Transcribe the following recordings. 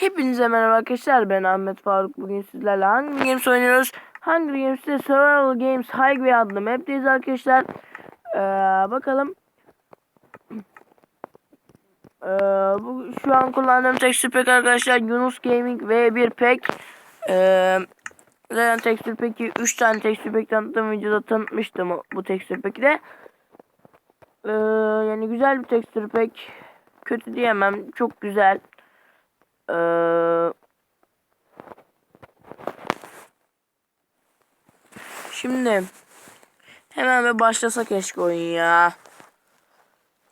Hepinize merhaba arkadaşlar. Ben Ahmet Faruk. Bugün sizlerle Hunger Games oynuyoruz? Hunger Games'te? Survival Games Highway adlı map'teyiz arkadaşlar. Ee, Bakalım. Ee, bu, Şu an kullandığım texture pack arkadaşlar Yunus Gaming V1 pack. Ee, Zaten texture pack'i 3 tane texture pack tanıttığım videoda tanıtmıştım bu texture pack'i de. Ee, Yani güzel bir texture pack. Kötü diyemem. Çok güzel ee, şimdi hemen bir başlasa keşke oyun ya.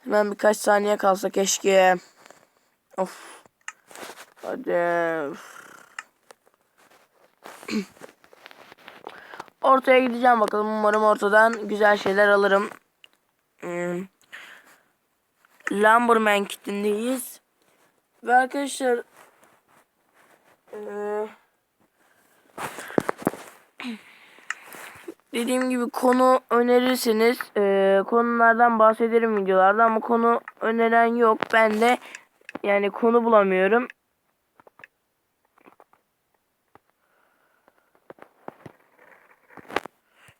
Hemen birkaç saniye kalsa keşke. Of. Hadi. Ortaya gideceğim bakalım. Umarım ortadan güzel şeyler alırım. Hmm. Lumberman kitindeyiz. Ve arkadaşlar ee, dediğim gibi konu önerirseniz ee, konulardan bahsederim videolarda ama konu öneren yok. Ben de yani konu bulamıyorum.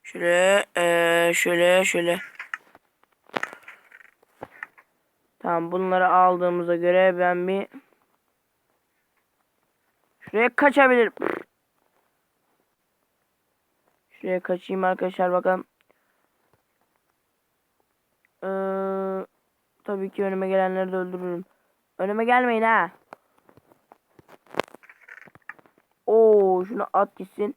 Şöyle ee, şöyle şöyle. Tamam bunları aldığımıza göre ben bir Şuraya kaçabilirim. Şuraya kaçayım arkadaşlar bakalım. Ee, tabii ki önüme gelenleri de öldürürüm. Önüme gelmeyin ha. Oo, şunu at gitsin.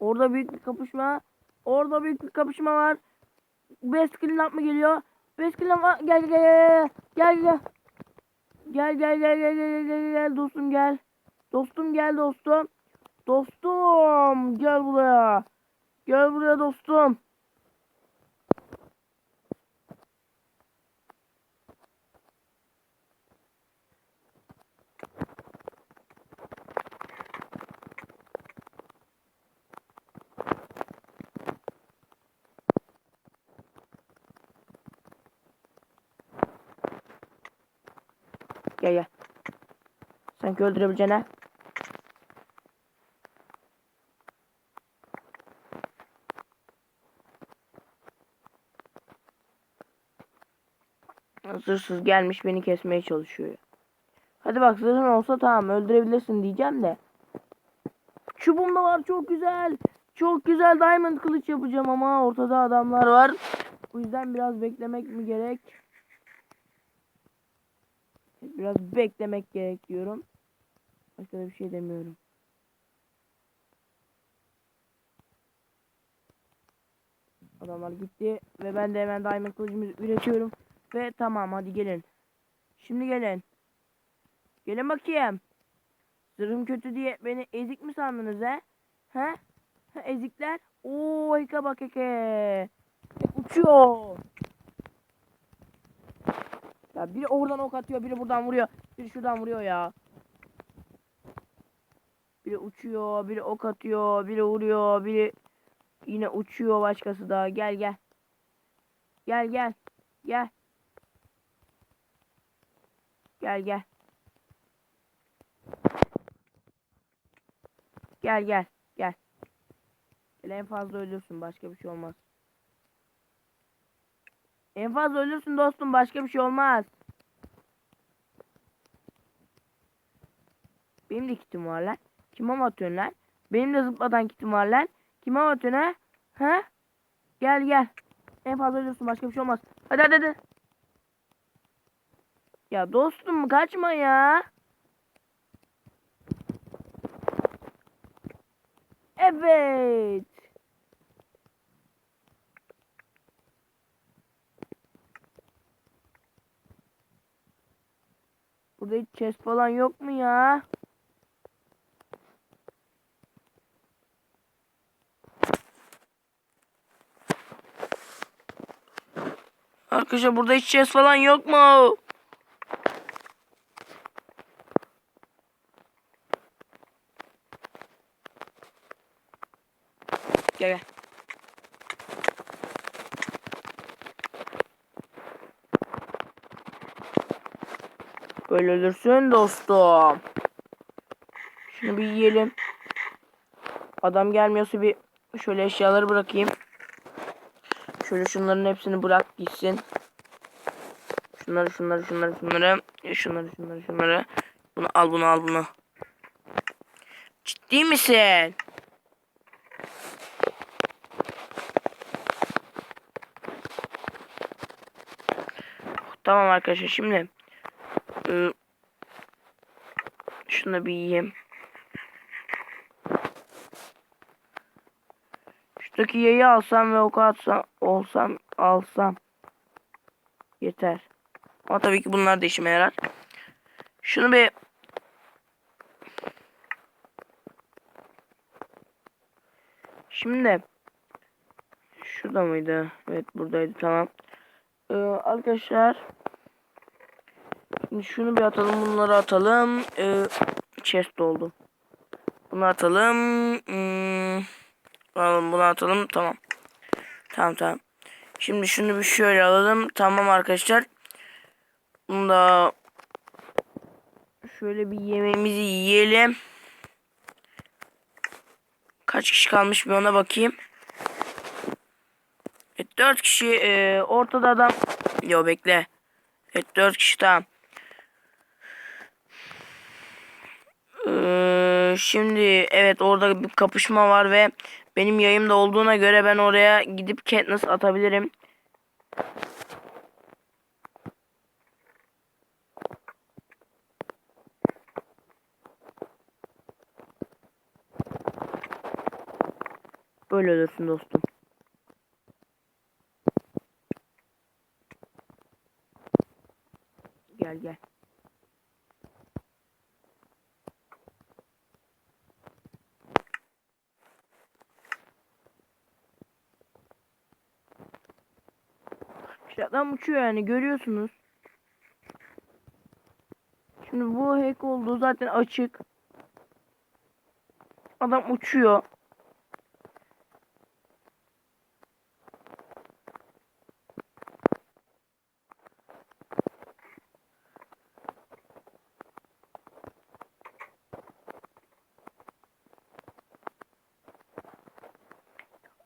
Orada büyük bir kapışma. Orada büyük bir kapışma var. Beskilin mı geliyor? Beskilin gel gel gel gel gel. Gel gel gel gel gel gel gel dostum gel. Dostum gel dostum. Dostum gel buraya. Gel buraya dostum. Gel gel. Sanki öldürebileceğine. Zırsız gelmiş beni kesmeye çalışıyor. Hadi bak zırhın olsa tamam öldürebilirsin diyeceğim de. Çubuğum da var çok güzel. Çok güzel diamond kılıç yapacağım ama ortada adamlar var. Bu yüzden biraz beklemek mi gerek? Biraz beklemek gerek diyorum. Başka da bir şey demiyorum. Adamlar gitti ve ben de hemen diamond kılıcımı üretiyorum. Ve tamam hadi gelin. Şimdi gelin. Gelin bakayım. Zırhım kötü diye beni ezik mi sandınız he? He? he ezikler. Oo heka bak heke. Uçuyor. Ya biri oradan ok atıyor, biri buradan vuruyor, biri şuradan vuruyor ya. Biri uçuyor, biri ok atıyor, biri vuruyor, biri yine uçuyor başkası da. Gel gel. Gel gel. Gel. Gel gel. Gel gel. Gel. Gel en fazla ölürsün başka bir şey olmaz. En fazla ölürsün dostum başka bir şey olmaz. Benim de kitim var lan. Kime mi lan? Benim de zıplatan kitim var lan. Kime mi ha? Ha? Gel gel. En fazla ölürsün başka bir şey olmaz. Hadi hadi hadi. Ya dostum kaçma ya. Evet. Burada hiç chest falan yok mu ya? Arkadaşlar burada hiç chest falan yok mu? Gel gel. Böyle ölürsün dostum. Şunu bir yiyelim. Adam gelmiyorsa bir şöyle eşyaları bırakayım. Şöyle şunların hepsini bırak gitsin. Şunları şunları şunları şunları e, şunları şunları şunları. Bunu al bunu al bunu. Ciddi misin? Tamam arkadaşlar şimdi ıı, şunu bir yiyeyim. Şuradaki yayı alsam ve oku atsam olsam alsam yeter. Ama tabii ki bunlar da işime yarar. Şunu bir Şimdi şurada mıydı? Evet buradaydı tamam. Ee, arkadaşlar şimdi şunu bir atalım bunları atalım. Ee, chest oldu. Bunu atalım. Hmm. Alalım bunu atalım. Tamam. Tamam tamam. Şimdi şunu bir şöyle alalım. Tamam arkadaşlar. Bunu da şöyle bir yemeğimizi yiyelim. Kaç kişi kalmış bir ona bakayım. Evet 4 kişi e, ortada adam. Yo bekle. Evet 4 kişi tamam. Ee, şimdi evet orada bir kapışma var ve benim yayımda olduğuna göre ben oraya gidip Katniss atabilirim. Böyle ölürsün dostum. Gel gel. Adam uçuyor yani görüyorsunuz. Şimdi bu hack olduğu zaten açık. Adam uçuyor.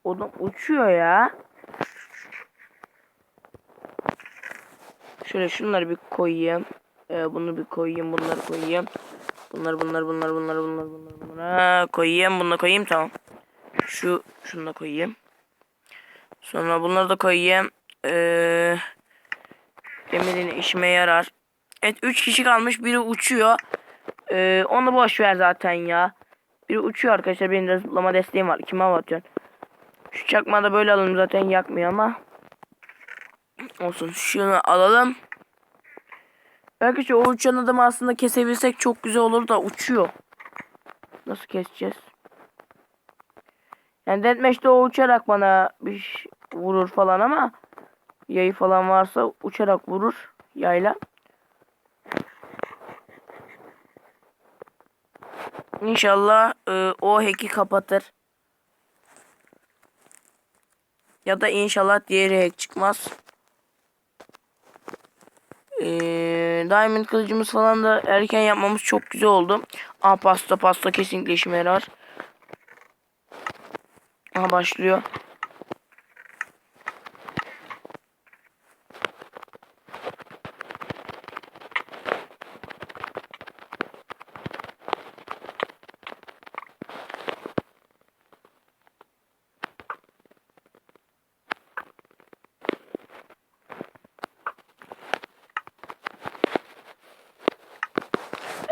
Adam uçuyor ya. Şöyle şunları bir koyayım. Ee, bunu bir koyayım. Bunları koyayım. Bunlar bunlar bunlar bunlar bunlar bunlar bunlar koyayım. Bunu koyayım tamam. Şu şunu da koyayım. Sonra bunları da koyayım. Ee, demirin işime yarar. Evet 3 kişi kalmış. Biri uçuyor. Ee, onu boş ver zaten ya. Biri uçuyor arkadaşlar. Benim de zıplama desteğim var. Kime atıyorsun? Şu çakmağı da böyle alalım zaten yakmıyor ama. Olsun şunu alalım. Belki o uçan adamı aslında kesebilsek çok güzel olur da uçuyor. Nasıl keseceğiz? Yani Deathmatch'te o uçarak bana bir vurur falan ama yayı falan varsa uçarak vurur yayla. İnşallah e, o hack'i kapatır. Ya da inşallah diğeri hack çıkmaz. Ee, Diamond kılıcımız falan da erken yapmamız çok güzel oldu. Aha pasta pasta kesinlikle işime yarar. Aha başlıyor.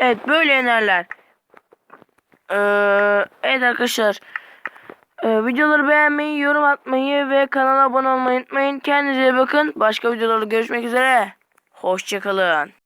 Evet böyle yenerler. Ee, evet arkadaşlar. Ee, videoları beğenmeyi, yorum atmayı ve kanala abone olmayı unutmayın. Kendinize bakın. Başka videolarda görüşmek üzere. Hoşçakalın.